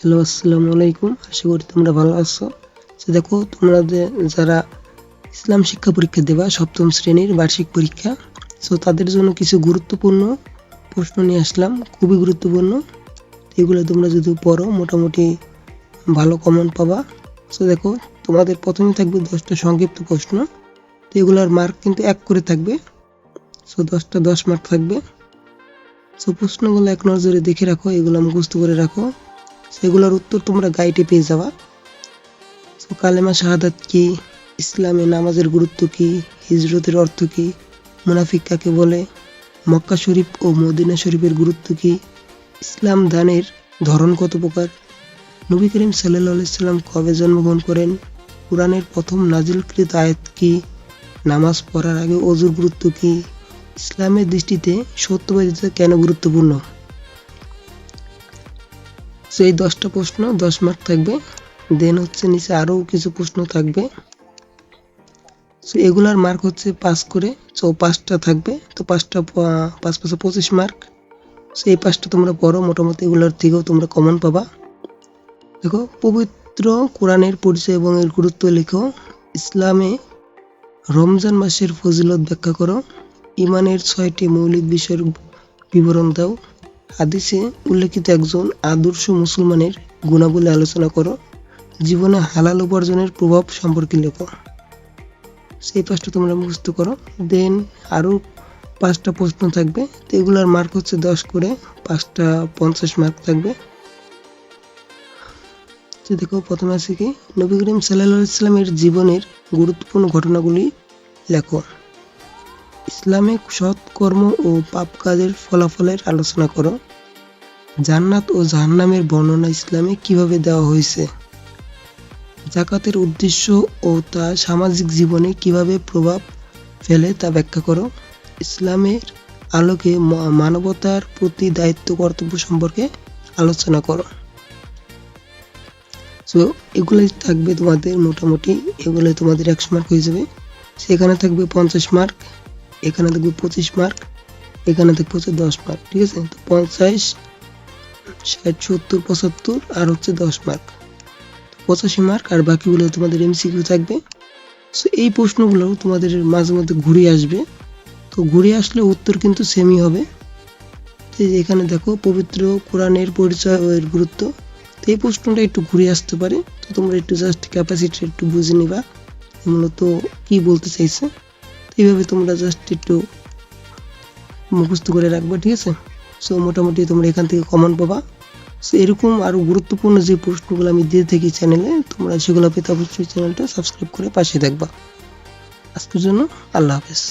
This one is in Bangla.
হ্যালো আসসালামু আলাইকুম আশা করি তোমরা ভালো আছো। তো দেখো, তোমরা যারা ইসলাম শিক্ষা পরীক্ষা দেবা, সপ্তম শ্রেণির বার্ষিক পরীক্ষা সো তাদের জন্য কিছু গুরুত্বপূর্ণ প্রশ্ন নিয়ে আসলাম। খুবই গুরুত্বপূর্ণ। এগুলো তোমরা যদি পড়ো, মোটামুটি ভালো কমন পাবা। সো দেখো, তোমাদের প্রথমে থাকবে দশটা সংক্ষিপ্ত প্রশ্ন। তো এগুলোর মার্ক কিন্তু এক করে থাকবে। সো দশটা দশ মার্ক থাকবে। সো প্রশ্নগুলো এক নজরে দেখে রাখো, এগুলো মুখস্থ করে রাখো। সেগুলোর উত্তর তোমরা গাইডে পেয়ে যাবা। তো কালেমা শাহাদাত কি, ইসলামে নামাজের গুরুত্ব কি, হিজরতের অর্থ কি, মুনাফিক কাকে বলে, মক্কা শরীফ ও মদিনা শরীফের গুরুত্ব কি, ইসলাম দানের ধরন কত প্রকার? নবী করিম সাল্লাহ সাল্লাম কবে জন্মগ্রহণ করেন? কোরআনের প্রথম নাজিলকৃত আয়াত কি? নামাজ পড়ার আগে অজুর গুরুত্ব কি? ইসলামের দৃষ্টিতে সত্যবাদিতা কেন গুরুত্বপূর্ণ? তো এই দশটা প্রশ্ন, দশ মার্ক থাকবে। দেন হচ্ছে নিচে আরও কিছু প্রশ্ন থাকবে। তো এগুলার মার্ক হচ্ছে পাস করে। তো পাঁচটা থাকবে। তো পাঁচটা, পাঁচ পাঁচে পঁচিশ মার্ক তো এই পাঁচটা তোমরা পড়ো। মোটামুটি এগুলোর থেকেও তোমরা কমন পাবা। দেখো, পবিত্র কোরআনের পরিচয় এবং এর গুরুত্ব লেখো। ইসলামে রমজান মাসের ফজিলত ব্যাখ্যা করো। ইমানের ছয়টি মৌলিক বিষয়ের বিবরণ দাও। হাদিসে উল্লেখিত একজন আদর্শ মুসলমানের গুণাবলী আলোচনা করো। জীবনে হালাল উপার্জনের প্রভাব সম্পর্কে লেখো। সেই পাঁচটা তোমরা মুখস্থ করো। দেন আরও পাঁচটা প্রশ্ন থাকবে। তো এগুলোর মার্ক হচ্ছে দশ করে, পাঁচটা পঞ্চাশ মার্ক থাকবে। তো দেখো, প্রথমে আছে কি, নবী করিম সাল্লাহ ইসলামের জীবনের গুরুত্বপূর্ণ ঘটনাগুলি লেখো। ইসলামে সৎ কর্ম ও পাপ কাজের ফলাফলের আলোচনা করো। জান্নাত ও জাহান্নামের বর্ণনা ইসলামে কীভাবে দেওয়া হয়েছে? জাকাতের উদ্দেশ্য ও তা সামাজিক জীবনে কীভাবে প্রভাব ফেলে তা ব্যাখ্যা করো। ইসলামের আলোকে মানবতার প্রতি দায়িত্ব কর্তব্য সম্পর্কে আলোচনা করো। সো এগুলোই থাকবে তোমাদের মোটামুটি এগুলো তোমাদের একশো মার্ক হয়ে যাবে। সেখানে থাকবে পঞ্চাশ মার্ক এখানে থাকবে পঁচিশ মার্ক এখানে থাকবে হচ্ছে দশ মার্ক ঠিক আছে? তো পঞ্চাশ, ষাট, সত্তর, পঁচাত্তর আর হচ্ছে দশ মার্ক পঁচাশি মার্ক আর বাকিগুলো তোমাদের এমসিকিউ থাকবে। সো এই প্রশ্নগুলো তোমাদের মাঝে মধ্যে ঘুরে আসবে। তো ঘুরে আসলে উত্তর কিন্তু সেমই হবে। এখানে দেখো, পবিত্র কোরআনের পরিচয় এর গুরুত্ব। তো এই প্রশ্নটা একটু ঘুরে আসতে পারে। তো তোমরা একটু জাস্ট ক্যাপাসিটি একটু বুঝে নিবা। মূলত কি বলতে চাইছে? এইভাবে তোমরা জাস্ট একটু মুখস্ত করে রাখবে, ঠিক আছে? সো মোটামুটি তোমরা এখান থেকে কমন পাবা। সো এরকম আরও গুরুত্বপূর্ণ যে প্রশ্নগুলো আমি দিয়ে থাকি চ্যানেলে তোমরা সেগুলো পেতে অবশ্যই চ্যানেলটা সাবস্ক্রাইব করে পাশে থাকবা আজকের জন্য আল্লাহ হাফেজ।